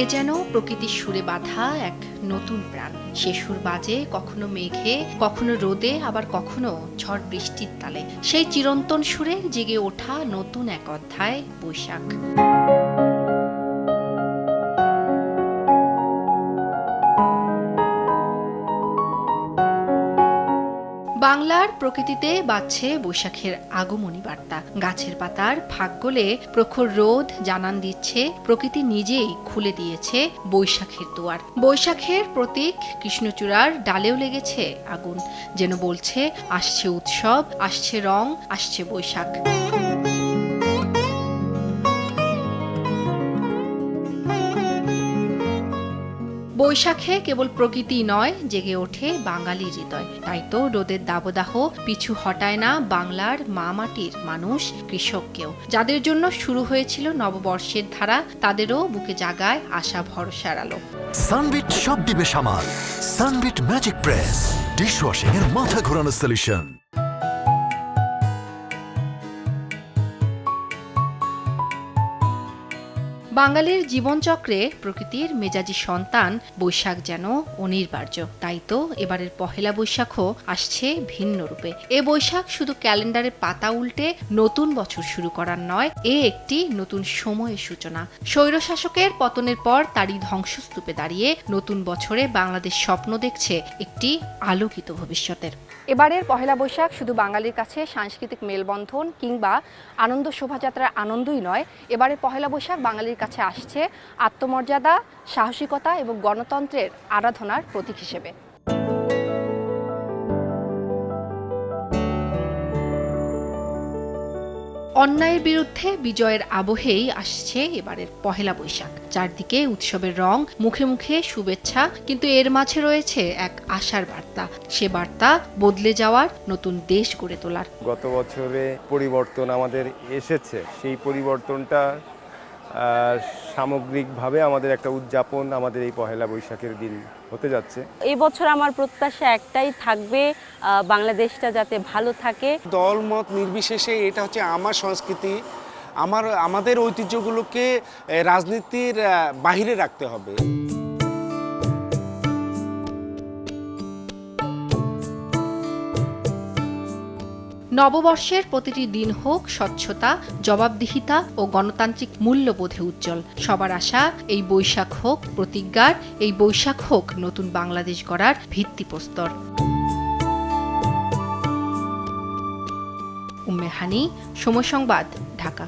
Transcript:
এ যেন প্রকৃতির সুরে বাঁধা এক নতুন প্রাণ। সে সুর বাজে কখনো মেঘে, কখনো রোদে, আবার কখনো ঝড় বৃষ্টির তালে। সেই চিরন্তন সুরে জেগে ওঠা নতুন এক অধ্যায় বৈশাখ। বাংলার প্রকৃতিতে বাজছে বৈশাখের আগমনী বার্তা। গাছের পাতার ফাঁক গলে প্রখর রোদ জানান দিচ্ছে, প্রকৃতি নিজেই খুলে দিয়েছে বৈশাখের দুয়ার। বৈশাখের প্রতীক কৃষ্ণচূড়ার ডালেও লেগেছে আগুন। যেন বলছে, আসছে উৎসব, আসছে রং, আসছে বৈশাখ। বৈশাখে কেবল প্রকৃতি নয়, জেগে ওঠে বাঙালি হৃদয়। তাই তো রোদের দাবদাহ পিছু হটায় না বাংলার মা মাটির মানুষ কৃষককেও যাদের জন্য শুরু হয়েছিল নববর্ষের ধারা, তাদেরও বুকে জাগায় আশা ভরসার আলো। সানবিট সব দিবে সামাল। সানবিট ম্যাজিক প্রেস, ডিশওয়াশিং এর মাথা ঘোরানো সলিউশন বাঙালির জীবনচক্রে প্রকৃতির মেজাজি সন্তান বৈশাখ যেন অনিবার্য তাই তো এবারের পহেলা বৈশাখও আসছে ভিন্ন রূপে। এ বৈশাখ শুধু ক্যালেন্ডারের পাতা উল্টে নতুন বছর শুরু করার নয়, এ একটি নতুন সময়ের সূচনা। স্বৈরশাসকের পতনের পর তারই ধ্বংসস্তূপে দাঁড়িয়ে নতুন বছরে বাংলাদেশ স্বপ্ন দেখছে একটি আলোকিত ভবিষ্যতের। এবারের পহেলা বৈশাখ শুধু বাঙালির কাছে সাংস্কৃতিক মেলবন্ধন কিংবা আনন্দ শোভাযাত্রার আনন্দই নয়, এবারের পহেলা বৈশাখ বাঙালির কাছে আসছে আত্মমর্যাদা, সাহসিকতা এবং গণতন্ত্রের আরাধনার প্রতীক হিসেবে। অন্যায়ের বিরুদ্ধে বিজয়ের আবহেই আসছে এবারের পহেলা বৈশাখ। চারদিকে উৎসবের রং, মুখে মুখে শুভেচ্ছা, কিন্তু এর মাঝে রয়েছে এক আশার বার্তা। সে বার্তা বদলে যাওয়ার নতুন দেশ গড়ে তোলার। গত বছরে পরিবর্তন আমাদের এসেছে। সেই পরিবর্তনটা সামগ্রিকভাবে আমাদের একটা উদযাপন আমাদের এই পহেলা বৈশাখের দিন হতে যাচ্ছে। এই বছর আমার প্রত্যাশা একটাই থাকবে বাংলাদেশটা যাতে ভালো থাকে। দল মত নির্বিশেষে এটা হচ্ছে আমার সংস্কৃতি। আমার আমাদের ঐতিহ্যগুলোকে রাজনীতির বাহিরে রাখতে হবে। নববর্ষের প্রতিটি দিন হোক স্বচ্ছতা, জবাবদিহিতা ও গণতান্ত্রিক মূল্যবোধে উজ্জ্বল। সবার আশা, এই বৈশাখ হোক প্রতিজ্ঞার, এই বৈশাখ হোক নতুন বাংলাদেশ গড়ার ভিত্তিপ্রস্তর উম্মেহানি সময় সংবাদ, ঢাকা।